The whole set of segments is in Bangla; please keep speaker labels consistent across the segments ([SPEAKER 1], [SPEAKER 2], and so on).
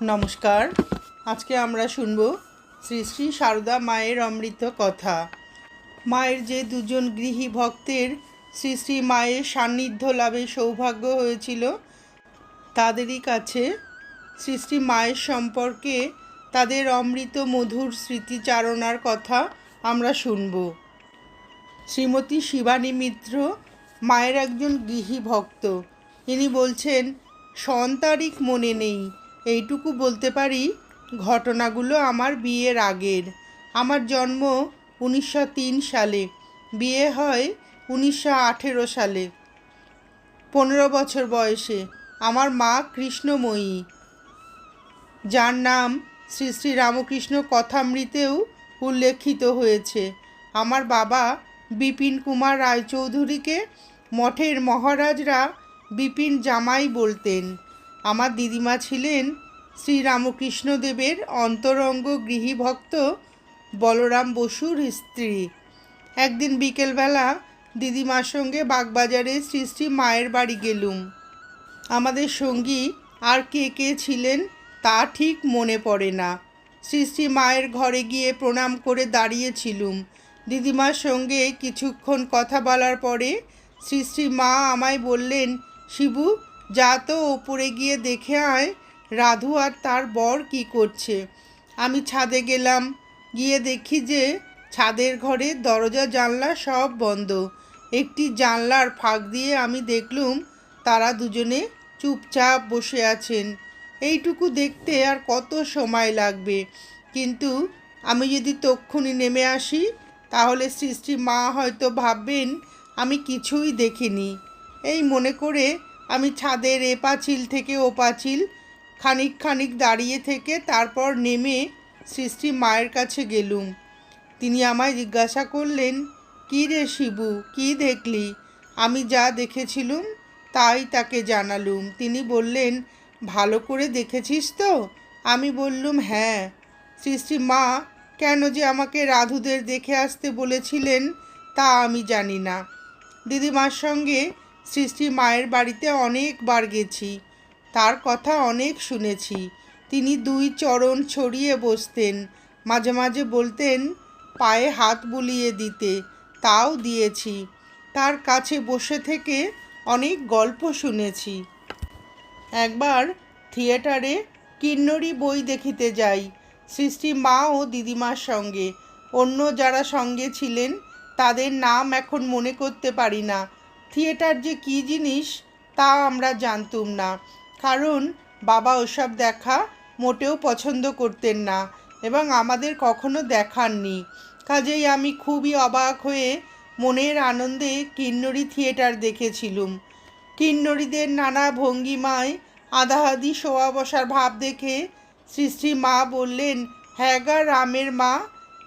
[SPEAKER 1] নমস্কার। আজকে আমরা শুনব শ্রী শ্রী সারদা মায়ের অমৃত কথা। মায়ের যে দুজন গৃহী ভক্তের শ্রী শ্রী মায়ের সান্নিধ্য লাভের সৌভাগ্য হয়েছিল, তাদেরই কাছে শ্রী শ্রী মায়ের সম্পর্কে তাদের অমৃত মধুর স্মৃতিচারণার কথা আমরা শুনব। শ্রীমতী শিবানী মিত্র মায়ের একজন গৃহী ভক্ত। ইনি বলছেন সন তারিখ মনে নেই এইটুকু বলতে পারি, ঘটনাগুলো আমার বিয়ের আগের। আমার জন্ম উনিশশো তিন সালে, বিয়ে হয় উনিশশো আঠেরো সালে। পনেরো বছর বয়সে আমার মা কৃষ্ণময়ী। যার নাম শ্রী শ্রী রামকৃষ্ণ কথামৃতেও উল্লেখিত হয়েছে। আমার বাবা বিপিন কুমার রায়চৌধুরীকে মঠের মহারাজরা বিপিন জামাই বলতেন। আমার দিদিমা ছিলেন শ্রী রামকৃষ্ণদেবের অন্তরঙ্গ গৃহী ভক্ত বলরাম বসুর স্ত্রী। একদিন বিকেলবেলা দিদিমার সঙ্গে বাগবাজারে শ্রী শ্রী মায়ের বাড়ি গেলুম। আমাদের সঙ্গী আর কে কে ছিলেন তা ঠিক মনে পড়ে না। শ্রী শ্রী মায়ের ঘরে গিয়ে প্রণাম করে দাঁড়িয়েছিলুম। দিদিমার সঙ্গে কিছুক্ষণ কথা বলার পরে শ্রী শ্রী মা আমায় বললেন, শিবু, যা তো ওপরে গিয়ে দেখে আয় রাধু আর তার বর কি করছে? আমি ছাদে গেলাম, গিয়ে দেখি যে ছাদের ঘরে দরজা, জানলা সব বন্ধ। একটি জানলার ফাঁক দিয়ে আমি দেখলুম তারা দুজনে চুপচাপ বসে আছেন। এইটুকু দেখতে আর কত সময় লাগবে? কিন্তু আমি যদি তক্ষুনি নেমে আসি, তাহলে সৃষ্টি মা হয়তো ভাববেন আমি কিছুই দেখিনি। এই মনে করে আমি ছাদের এ পাঁচিল থেকে ও পাঁচিল খানিক খানিক দাঁড়িয়ে থেকে তারপর নেমে সৃষ্টি মায়ের কাছে গেলুম। তিনি আমায় জিজ্ঞাসা করলেন, কী রে শিবু, কী দেখলি? আমি যা দেখেছিলুম, তাই তাকে জানালুম। তিনি বললেন, ভালো করে দেখেছিস তো? আমি বললুম হ্যাঁ। সৃষ্টি মা, কেন যে আমাকে রাধুদের দেখে আসতে বলেছিলেন, তা আমি জানি না। দিদিমার সঙ্গে সৃষ্টি মায়ের বাড়িতে অনেকবার গেছি। তার কথা অনেক শুনেছি। তিনি দুই চরণ ছড়িয়ে বসতেন, মাঝে মাঝে বলতেন, পায়ে হাত বুলিয়ে দিতে, তাও দিয়েছি। তার কাছে বসে থেকে অনেক গল্প শুনেছি। একবার থিয়েটারে কিন্নরি বই দেখিতে যাই, সৃষ্টি মা ও দিদিমার সঙ্গে। অন্য যারা সঙ্গে ছিলেন, তাদের নাম এখন মনে করতে পারি না। থিয়েটার যে কী জিনিস, তা আমরা জানতুম না। কারণ বাবা ওসব দেখা মোটেও পছন্দ করতেন না এবং আমাদের কখনো দেখাননি। কাজেই আমি খুবই অবাক হয়ে মনের আনন্দে কিন্নরি থিয়েটার দেখেছিলুম। কিন্নরীদের নানা ভঙ্গিমায় আধাহাদি শোয়া বসার ভাব দেখে শ্রী শ্রী মা বললেন হ্যাঁ গা রামের মা,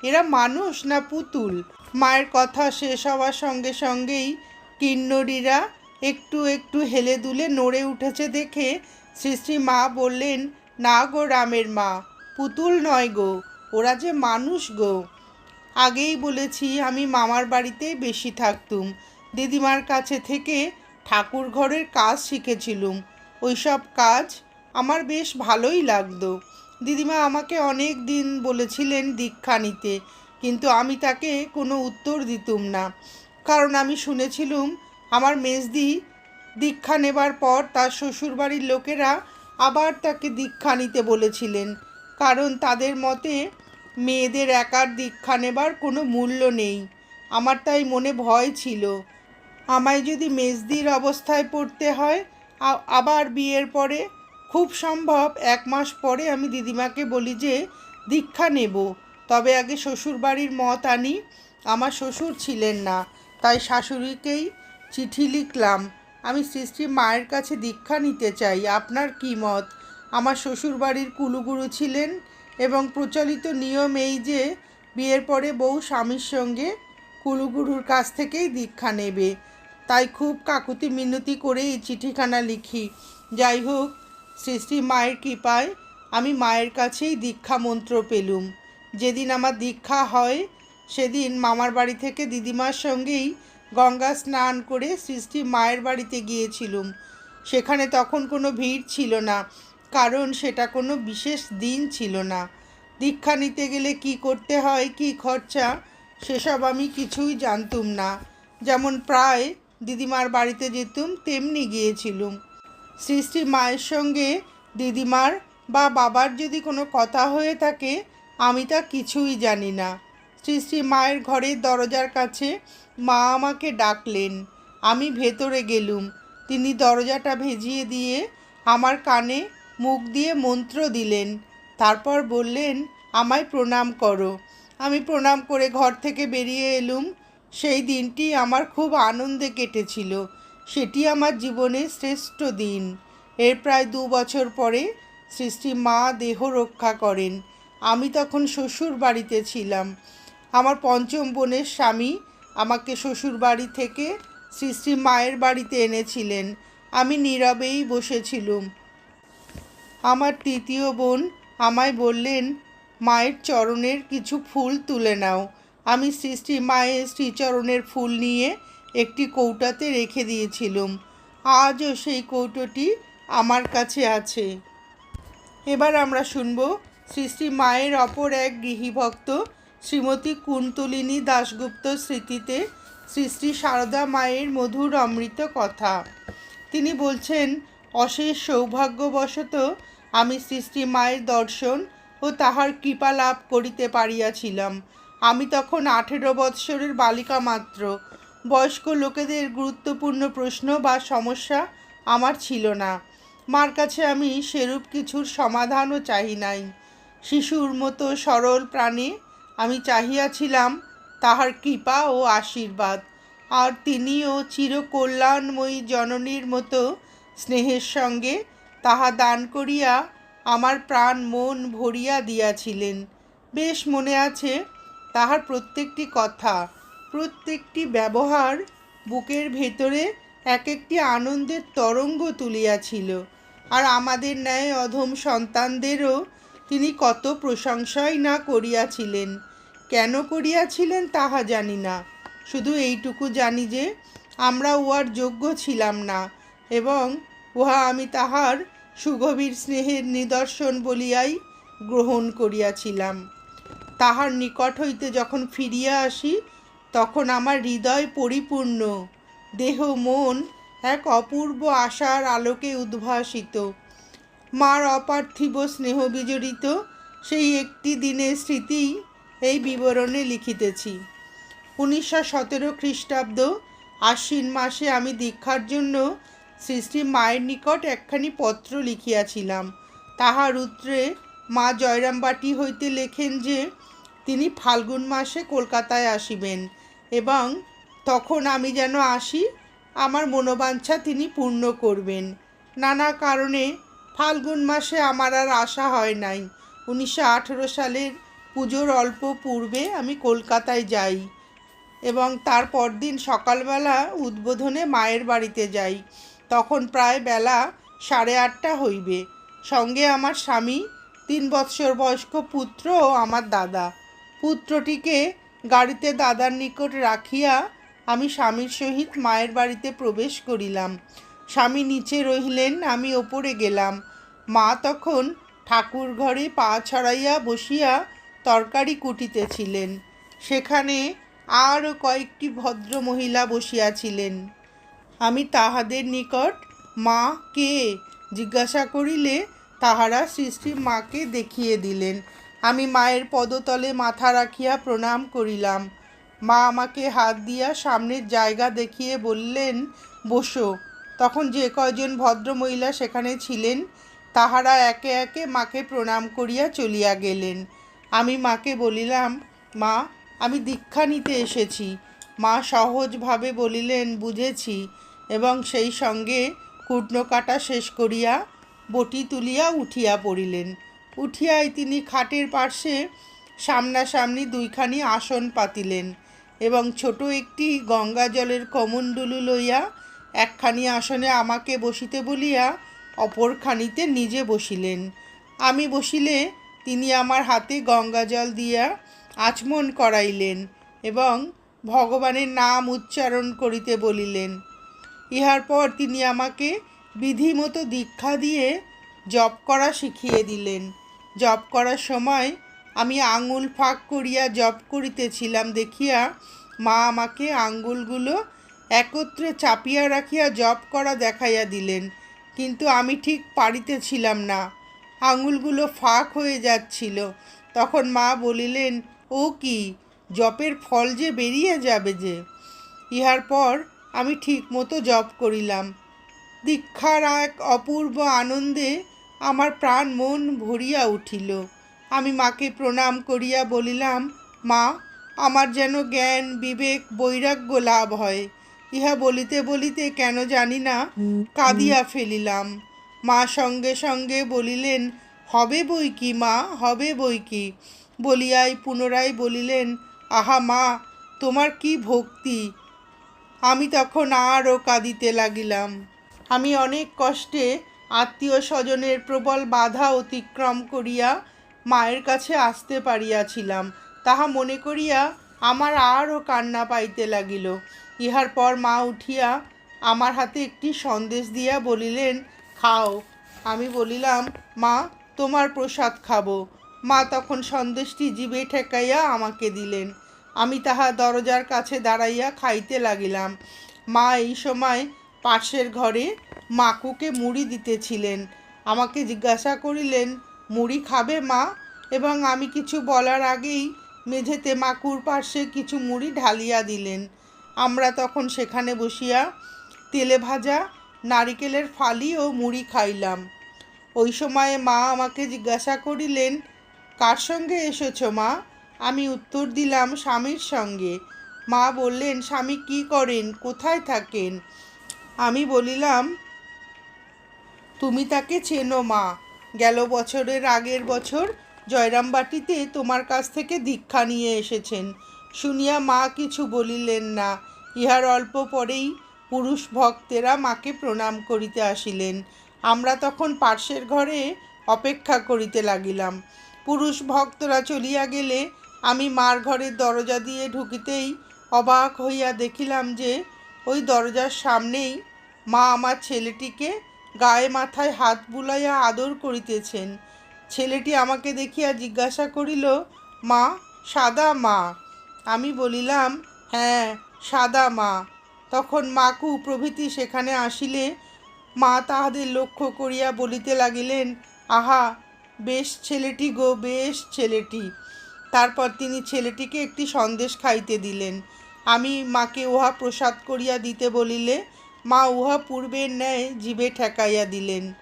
[SPEAKER 1] এরা মানুষ না পুতুল? মায়ের কথা শেষ হওয়ার সঙ্গে সঙ্গেই কিন্নরীরা একটু একটু হেলে দুলে নড়ে উঠেছে দেখে শ্রী মা বললেন, না গো রামের মা, পুতুল নয় গো, ওরা যে মানুষ গো। আগেই বলেছি আমি মামার বাড়িতে বেশি থাকতুম। দিদিমার কাছে থেকে ঠাকুর ঘরের কাজ শিখেছিলুম। ওইসব কাজ আমার বেশ ভালোই লাগতো। দিদিমা আমাকে অনেক দিন বলেছিলেন দীক্ষা নিতে, কিন্তু আমি তাকে কোনো উত্তর দিতুম না। কারণ আমি শুনেছিলুম আমার মেজদি দীক্ষা নেবার পর তার শ্বশুরবাড়ির লোকেরা আবার তাকে দীক্ষা নিতে বলেছিলেন। কারণ তাদের মতে মেয়েদের একার দীক্ষা নেবার কোনো মূল্য নেই। আমার তাই মনে ভয় ছিল। আমায় যদি মেজদির অবস্থায় পড়তে হয় আবার বিয়ের পরে খুব সম্ভব এক মাস পরে আমি দিদিমাকে বলি যে, দীক্ষা নেব। তবে আগে শ্বশুরবাড়ির মত আনি। আমার শ্বশুর ছিলেন না, তাই শাশুড়িকেই চিঠি লিখলাম। আমি সৃষ্টি মায়ের কাছে দীক্ষা নিতে চাই। আপনার কী মত? আমার শ্বশুরবাড়ির কুলুগুরু ছিলেন এবং প্রচলিত নিয়ম এই যে, বিয়ের পরে বউ স্বামীর সঙ্গে কুলুগুরুর কাছ থেকেই দীক্ষা নেবে। তাই খুব কাকুতি মিনতি করে এই চিঠিখানা লিখি। যাই হোক, সৃষ্টি মায়ের কৃপায় আমি মায়ের কাছেই দীক্ষা মন্ত্র পেলুম। যেদিন আমার দীক্ষা হয়, সেদিন মামার বাড়ি থেকে দিদিমার সঙ্গেই গঙ্গা স্নান করে সৃষ্টি মায়ের বাড়িতে গিয়েছিলুম। সেখানে তখন কোনো ভিড় ছিল না, কারণ সেটা কোনো বিশেষ দিন ছিল না। দীক্ষা নিতে গেলে কি করতে হয়, কি খরচা, সেসব আমি কিছুই জানতুম না। যেমন প্রায় দিদিমার বাড়িতে যেতুম, তেমনি গিয়েছিলুম। শ্রী মায়ের সঙ্গে দিদিমার বা বাবার যদি কোনো কথা হয়ে থাকে, আমি তা কিছুই জানি না। শ্রী মায়ের ঘরের দরজার কাছে মা আমাকে ডাকলেন। আমি ভেতরে গেলুম। তিনি দরজাটা ভেজিয়ে দিয়ে আমার কানে মুখ দিয়ে মন্ত্র দিলেন। তারপর বললেন, আমায় প্রণাম করো। আমি প্রণাম করে ঘর থেকে বেরিয়ে এলুম। সেই দিনটি আমার খুব আনন্দে কেটেছিল। সেটি আমার জীবনের শ্রেষ্ঠ দিন। এর প্রায় দু বছর পরে সৃষ্টি মা দেহ রক্ষা করেন। আমি তখন শ্বশুর বাড়িতে ছিলাম। আমার পঞ্চম বোনের স্বামী আমাকে শ্বশুর বাড়ি থেকে সৃষ্টি মায়ের বাড়িতে এনেছিলেন। আমি নীরবেই বসেছিলুম। আমার তৃতীয় বোন আমায় বললেন, মায়ের চরণের কিছু ফুল তুলে নাও। আমি সৃষ্টি মায়ের শ্রীচরণের ফুল নিয়ে একটি কৌটাতে রেখে দিয়েছিলুম। আজও সেই কৌটোটি আমার কাছে আছে। এবার আমরা শুনব শ্রী শ্রী মায়ের অপর এক গৃহীভক্ত শ্রীমতী কুন্তলিনী দাশগুপ্ত স্মৃতিতে শ্রী শ্রী সারদা মায়ের মধুর অমৃত কথা। তিনি বলছেন, অশেষ সৌভাগ্যবশত আমি শ্রী শ্রী মায়ের দর্শন ও তাহার কৃপা লাভ করিতে পারিয়াছিলাম। আমি তখন আঠেরো বৎসরের বালিকা মাত্র। বয়স্ক লোকেদের গুরুত্বপূর্ণ প্রশ্ন বা সমস্যা আমার ছিল না। মার কাছে আমি সেরূপ কিছুর সমাধানও চাহি নাই। শিশুর মতো সরল প্রাণে আমি চাহিয়াছিলাম তাহার কৃপা ও আশীর্বাদ। আর তিনিও চিরকল্যাণময়ী জননীর মতো স্নেহের সঙ্গে তাহা দান করিয়া আমার প্রাণ মন ভরিয়া দিয়াছিলেন। বেশ মনে আছে তাহার প্রত্যেকটি কথা, প্রত্যেকটি ব্যবহার বুকের ভেতরে এক একটি আনন্দের তরঙ্গ তুলিয়াছিল। আর আমাদের ন্যায় অধম সন্তানদেরও তিনি কত প্রশংসাই না করিয়াছিলেন। কেন করিয়াছিলেন তাহা জানি না। শুধু এইটুকু জানি যে, আমরা উহার যোগ্য ছিলাম না এবং উহা আমি তাহার সুগভীর স্নেহের নিদর্শন বলিয়াই গ্রহণ করিয়াছিলাম। তাহার নিকট হইতে যখন ফিরিয়া আসি, তখন আমার হৃদয় পরিপূর্ণ। দেহ, মন এক অপূর্ব আশার আলোকে উদ্ভাসিত। মার অপার্থিব স্নেহ বিজড়িত, সেই একটি দিনের স্মৃতি এই বিবরণে লিখিতেছি। উনিশশো সতেরো খ্রিস্টাব্দ আশ্বিন মাসে আমি দীক্ষার জন্য শ্রী মায়ের নিকট একখানি পত্র লিখিয়াছিলাম। তাহার উত্তরে মা জয়রামবাটি হইতে লেখেন যে, তিনি ফাল্গুন মাসে কলকাতায় আসিবেন এবং তখন আমি যেন আসি, আমার মনোবাঞ্ছা তিনি পূর্ণ করবেন। নানা কারণে ফাল্গুন মাসে আমার আর আশা হয় নাই। উনিশশো আঠেরো সালের পুজোর অল্প পূর্বে আমি কলকাতায় যাই এবং তার পরদিন সকালবেলা উদ্বোধনে মায়ের বাড়িতে যাই। তখন প্রায় বেলা সাড়ে আটটা হইবে। সঙ্গে আমার স্বামী, তিন বৎসর বয়স্ক পুত্র ও আমার দাদা। পুত্রটিকে গাড়িতে দাদার নিকট রাখিয়া আমি স্বামীর সহিত মায়ের বাড়িতে প্রবেশ করিলাম। স্বামী নিচে রহিলেন, আমি ওপরে গেলাম। মা তখন ঠাকুর ঘরে পা ছড়াইয়া বসিয়া তরকারি কুটিতেছিলেন। সেখানে আরও কয়েকটি ভদ্র মহিলা বসিয়াছিলেন। আমি তাহাদের নিকট মা কে জিজ্ঞাসা করিলে তাহারা সৃষ্টির মাকে দেখিয়ে দিলেন। আমি মায়ের পদতলে মাথা রাখিয়া প্রণাম করিলাম। মা আমাকে হাত দিয়া সামনের জায়গা দেখিয়ে বললেন, বসো। তখন যে কয়জন ভদ্রমহিলা সেখানে ছিলেন তাহারা একে একে মাকে প্রণাম করিয়া চলিয়া গেলেন। আমি মাকে বলিলাম, মা, আমি দীক্ষা নিতে এসেছি। মা সহজভাবে বলিলেন, বুঝেছি। এবং সেই সঙ্গে কুটনো কাটা শেষ করিয়া বটি তুলিয়া উঠিয়া পড়িলেন। উঠিয়াই তিনি খাটের পার্শ্বে সামনাসামনি দুইখানি আসন পাতিলেন এবং ছোট একটি গঙ্গা জলের কমণ্ডলু লইয়া একখানি আসনে আমাকে বসিতে বলিয়া অপরখানিতে নিজে বসিলেন। আমি বসিলে তিনি আমার হাতে গঙ্গা জল দিয়া আচমন করাইলেন এবং ভগবানের নাম উচ্চারণ করিতে বলিলেন। ইহার পর তিনি আমাকে বিধিমতো দীক্ষা দিয়ে জপ করা শিখিয়ে দিলেন। জপ করার সময় আমি আঙুল ফাঁক করিয়া জপ করিতেছিলাম দেখিয়া মা আমাকে আঙ্গুলগুলো একত্রে চাপিয়া রাখিয়া জপ করা দেখাইয়া দিলেন। কিন্তু আমি ঠিক পারিতে ছিলাম না। আঙুলগুলো ফাঁক হয়ে যাচ্ছিল। তখন মা বলিলেন, ও কি, জপের ফল যে বেরিয়ে যাবে যে? ইহার পর আমি ঠিক মতো জপ করিলাম। দীক্ষার এক অপূর্ব আনন্দে আমার প্রাণ মন ভরিয়া উঠিল। আমি মাকে প্রণাম করিয়া বলিলাম, মা, আমার যেন জ্ঞান, বিবেক, বৈরাগ্য লাভ হয়। ইহা বলিতে বলিতে কেন জানি না কাঁদিয়া ফেলিলাম। মা সঙ্গে সঙ্গে বলিলেন, হবে বই কি মা, হবে বই কি? বলিয়াই পুনরায় বলিলেন, আহা মা, তোমার কি ভক্তি? আমি তখন আরও কাঁদিতে লাগিলাম। আমি অনেক কষ্টে আত্মীয় স্বজনের প্রবল বাধা অতিক্রম করিয়া মায়ের কাছে আসতে পারিয়াছিলাম। তাহা মনে করিয়া আমার আরও কান্না পাইতে লাগিল। ইহার পর মা উঠিয়া আমার হাতে একটি সন্দেশ দিয়া বলিলেন, খাও। আমি বলিলাম, মা, তোমার প্রসাদ খাব। মা তখন সন্দেশটি জিভে ঠেকাইয়া আমাকে দিলেন। আমি তাহা দরজার কাছে দাঁড়াইয়া খাইতে লাগিলাম। মা এই সময় পাশের ঘরে মাকুকে মুড়ি দিতেছিলেন। আমাকে জিজ্ঞাসা করিলেন, মুড়ি খাবে মা? এবং আমি কিছু বলার আগেই মেঝেতে মাকুর পাশে কিছু মুড়ি ঢালিয়া দিলেন। আমরা তখন সেখানে বসিয়া তেলে ভাজা, নারিকেলের ফালি ও মুড়ি খাইলাম। ওই সময়ে মা আমাকে জিজ্ঞাসা করিলেন, কার সঙ্গে এসেছ মা? আমি উত্তর দিলাম, স্বামীর সঙ্গে। মা বললেন, স্বামী কি করেন? কোথায় থাকেন? আমি বলিলাম, তুমি তাকে চেনো মা। গেল বছরের আগের বছর জয়রামবাটিতে তোমার কাছ থেকে দীক্ষা নিয়ে এসেছেন। শুনিয়া মা কিছু বলিলেন না। ইহার অল্প পরেই পুরুষ ভক্তেরা মাকে প্রণাম করিতে আসিলেন। আমরা তখন পার্শ্বের ঘরে অপেক্ষা করিতে লাগিলাম। পুরুষ ভক্তরা চলিয়া গেলে আমি মার ঘরের দরজা দিয়ে ঢুকিতেই অবাক হইয়া দেখিলাম যে ওই দরজার সামনেই মা আমার ছেলেটিকে গায়ে মাথায় হাত বুলাইয়া আদর করিতেছেন। ছেলেটি আমাকে দেখিয়া জিজ্ঞাসা করিল, মা, সাদা মা? আমি বলিলাম হ্যাঁ সাদা মা। তখন মাকু প্রভৃতি সেখানে আসিলে, মা তাহাদের লক্ষ্য করিয়া বলিতে লাগিলেন, আহা, বেশ ছেলেটি গো, বেশ ছেলেটি। তারপর তিনি ছেলেটিকে একটি সন্দেশ খাইতে দিলেন। আমি মাকে উহা প্রসাদ করিয়া দিতে বলিলে, মা উহা পূর্বের ন্যায় জীবে ঠেকাইয়া দিলেন।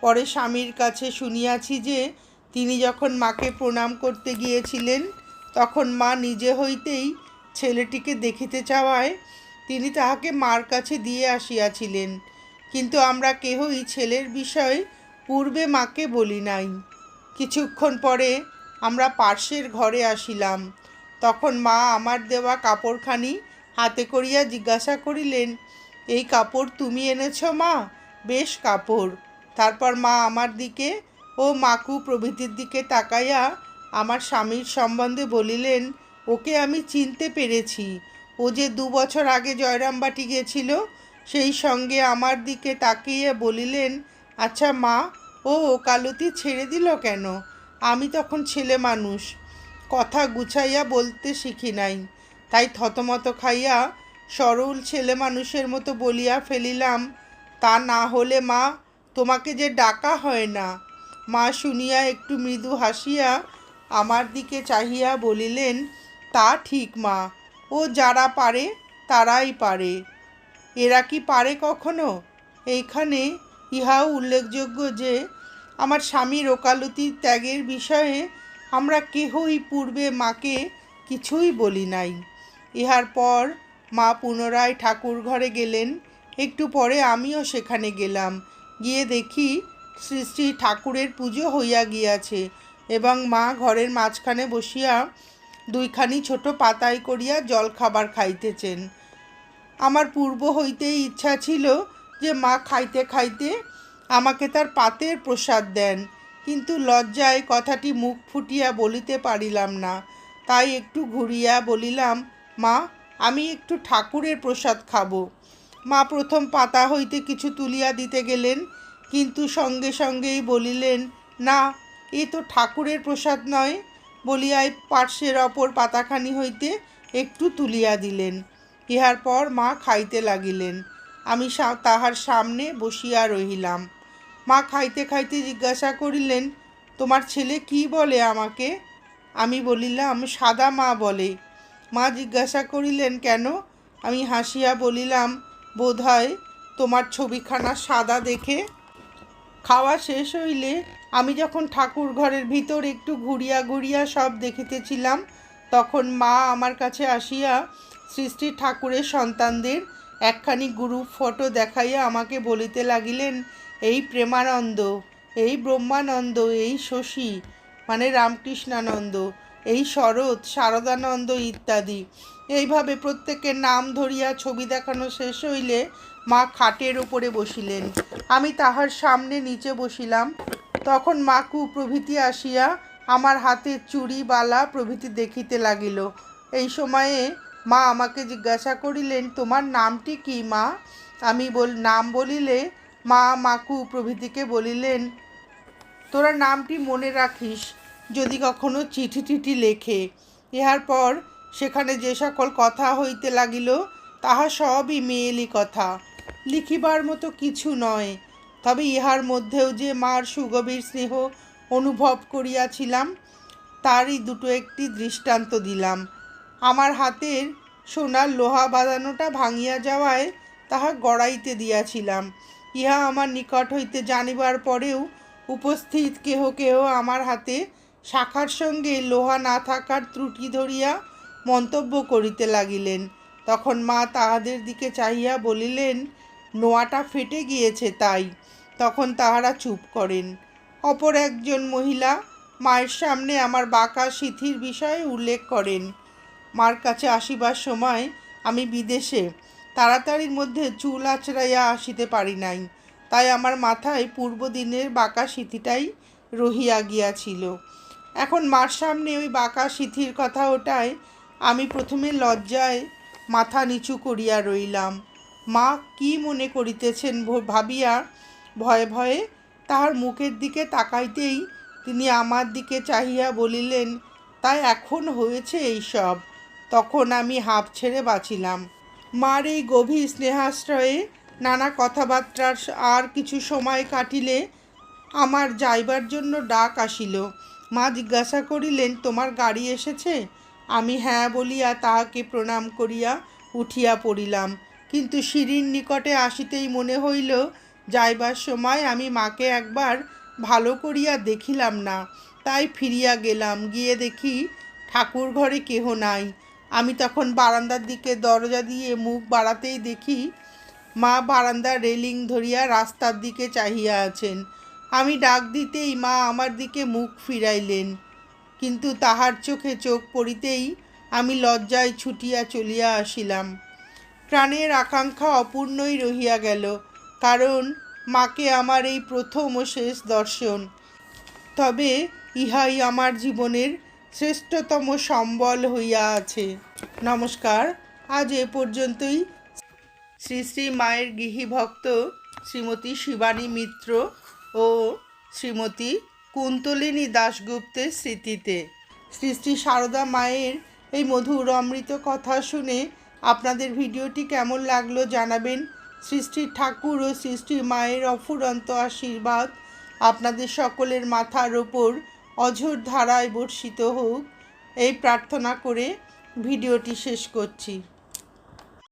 [SPEAKER 1] পরে স্বামীর কাছে শুনিয়াছি যে, তিনি যখন মাকে প্রণাম করতে গিয়েছিলেন তখন মা নিজে হইতেই ছেলেটিকে দেখিতে চাওয়ায় তিনি তাহাকে মার কাছে দিয়ে আসিয়াছিলেন। কিন্তু আমরা কেহই ছেলের বিষয় পূর্বে মাকে বলি নাই। কিছুক্ষণ পরে আমরা পার্শ্বের ঘরে আসিলাম। তখন মা আমার দেওয়া কাপড়খানি হাতে করিয়া জিজ্ঞাসা করিলেন, এই কাপড় তুমি এনেছ মা? বেশ কাপড়। তারপর মা আমার দিকে ও মাকু প্রভৃতির দিকে তাকাইয়া আমার স্বামীর সম্বন্ধে বলিলেন, ওকে আমি চিনতে পেরেছি। ও যে দু বছর আগে জয়রামবাটি গেছিল, সেই সঙ্গে আমার দিকে তাকিয়ে বলিলেন আচ্ছা মা, ও ওকালতি ছেড়ে দিল কেন? আমি তখন ছেলে মানুষ। কথা গুছাইয়া বলতে শিখি নাই। তাই থতমত খাইয়া সরল ছেলে মানুষের মতো বলিয়া ফেলিলাম, তা না হলে মা, তোমাকে যে ডাকা হয় না। মা শুনিয়া একটু মৃদু হাসিয়া আমার দিকে চাহিয়া বলিলেন, তা ঠিক, মা। ও যারা পারে, তারাই পারে। এরা কি পারে কখনো? এইখানে ইহাও উল্লেখযোগ্য যে, আমার স্বামীর ওকালতি ত্যাগের বিষয়ে আমরা কেহই পূর্বে মাকে কিছুই বলি নাই। ইহার পর মা পুনরায় ঠাকুর ঘরে গেলেন। একটু পরে আমিও সেখানে গেলাম। গিয়ে দেখি শ্রী শ্রী ঠাকুরের পুজো হইয়া গিয়াছে। এবং মা ঘরের মাঝখানে বসিয়া দুইখানি ছোট পাতায় করিয়া জল খাবার খাইতেছেন। আমার পূর্ব হইতেই ইচ্ছা ছিল যে মা খাইতে খাইতে আমাকে তার পাতের প্রসাদ দেন, কিন্তু লজ্জায় কথাটি মুখ ফুটিয়া বলিতে পারিলাম না। তাই একটু ঘুরিয়া বলিলাম, মা, আমি একটু ঠাকুরের প্রসাদ খাব। মা প্রথম পাতা হইতে কিছু তুলিয়া দিতে গেলেন, কিন্তু সঙ্গে সঙ্গেই বলিলেন, না এ তো ঠাকুরের প্রসাদ নয় বলিয়াই পার্শ্বের অপর পাতাখানি হইতে একটু তুলিয়া দিলেন। ইহার পর মা খাইতে লাগিলেন। আমি তাহার সামনে বসিয়া রহিলাম। মা খাইতে খাইতে জিজ্ঞাসা করিলেন, তোমার ছেলে কি বলে আমাকে? আমি বলিলাম, সাদা মা বলে। মা জিজ্ঞাসা করিলেন, কেন? আমি হাসিয়া বলিলাম বোধ হয় তোমার ছবিখানা সাদা দেখে খাওয়া শেষ হইলে আমি যখন ঠাকুর ঘরের ভিতর একটু ঘুরিয়া ঘুরিয়া সব দেখিতেছিলাম, তখন মা আমার কাছে আসিয়া সৃষ্টি ঠাকুরের সন্তানদের একখানি গ্রুপ ফটো দেখাইয়া আমাকে বলিতে লাগিলেন, এই প্রেমানন্দ, এই ব্রহ্মানন্দ, এই শশী মানে রামকৃষ্ণানন্দ, এই শরৎ, শারদানন্দ ইত্যাদি। এইভাবে প্রত্যেকের নাম ধরিয়া ছবি দেখানো শেষ হইলে মা খাটের উপরে বসিলেন। আমি তাহার সামনে নিচে বসিলাম। তখন মাকু প্রভৃতি আসিয়া আমার হাতে চুড়ি, বালা প্রভৃতি দেখিতে লাগিল। এই সময়ে মা আমাকে জিজ্ঞাসা করিলেন, তোমার নামটি কি মা? আমি বল, নাম বলিলে মা মাকু প্রভৃতিকে বলিলেন, তোরা নামটি মনে রাখিস, যদি কখনো চিঠি টিঠি লেখে। ইহার পর সেখানে যে সকল কথা হইতে লাগিল, তাহা সবই মেয়েলি কথা। লিখিবার মতো কিছু নয়। তবে ইহার মধ্যেও যে মার সুগভীর স্নেহ অনুভব করিয়াছিলাম, তারই দুটো একটি দৃষ্টান্ত দিলাম। আমার হাতের সোনার লোহা বাঁধানোটা ভাঙিয়া যাওয়ায় তাহা গড়াইতে দিয়াছিলাম। ইহা আমার নিকট হইতে জানিবার পরেও উপস্থিত কেহ কেহ আমার হাতে শাখার সঙ্গে লোহা না থাকার ত্রুটি ধরিয়া মন্তব্য করিতে লাগিলেন। তখন মা তাহাদের দিকে চাহিয়া বলিলেন, নোয়াটা ফেটে গিয়েছে তাই। তখন তাহারা চুপ করেন। অপর একজন মহিলা মায়ের সামনে আমার বাঁকা সিথির বিষয়ে উল্লেখ করেন, মার কাছে আসিবার সময় আমি বিদেশে, তাড়াতাড়ির মধ্যে চুল আছড়াইয়া আসিতে পারি নাই, তাই আমার মাথায় পূর্বদিনের বাঁকা সিথিটাই রহিয়া গিয়াছিল। এখন মার সামনে ওই বাঁকা সিথির কথা ওটায় আমি প্রথমে লজ্জায় মাথা নিচু করিয়া রইলাম। মা কি মনে করিতেছেন ভাবিয়া ভয়ে ভয়ে তাহার মুখের দিকে তাকাইতেই তিনি আমার দিকে চাহিয়া বলিলেন, তাই এখন হয়েছে এই সব? তখন আমি হাঁপ ছেড়ে বাঁচিলাম। মার এই গভীর স্নেহাশ্রয়ে নানা কথাবার্তার আর কিছু সময় কাটিলে আমার যাইবার জন্য ডাক আসিল। মা জিজ্ঞাসা করিলেন, তোমার গাড়ি এসেছে? আমি হ্যাঁ বলিয়া তাহাকে প্রণাম করিয়া উঠিয়া পড়িলাম। কিন্তু সিঁড়ির নিকটে আসিতেই মনে হইল, যাইবার সময় আমি মাকে একবার ভালো করিয়া দেখিলাম না। তাই ফিরিয়া গেলাম, গিয়ে দেখি ঠাকুর ঘরে কেহ নাই। আমি তখন বারান্দার দিকে দরজা দিয়ে মুখ বাড়াতেই দেখি মা বারান্দার রেলিং ধরিয়া রাস্তার দিকে চাহিয়া আছেন। আমি ডাক দিতেই মা আমার দিকে মুখ ফিরাইলেন। কিন্তু তাহার চোখে চোখ পড়িতেই আমি লজ্জায় ছুটিয়া চলিয়া আসিলাম। প্রাণের আকাঙ্ক্ষা অপূর্ণই রহিয়া গেল, কারণ মাকে আমার এই প্রথম ও শেষ দর্শন। তবে ইহাই আমার জীবনের শ্রেষ্ঠতম সম্বল হইয়া আছে। নমস্কার, আজ এ পর্যন্তই। শ্রী শ্রী মায়ের গৃহী ভক্ত শ্রীমতী শিবানী মিত্র ও শ্রীমতী কুন্তলিনী দাশগুপ্তের স্মৃতিতে। শ্রী শ্রী সারদা মায়ের এই মধুর অমৃত কথা শুনে আপনাদের ভিডিওটি কেমন লাগল জানাবেন। সৃষ্টি ঠাকুর ও সৃষ্টি মায়ের অফুরন্ত আশীর্বাদ আপনাদের সকলের মাথার ওপর অঝোর ধারায় বর্ষিত হোক। এই প্রার্থনা করে ভিডিওটি শেষ করছি।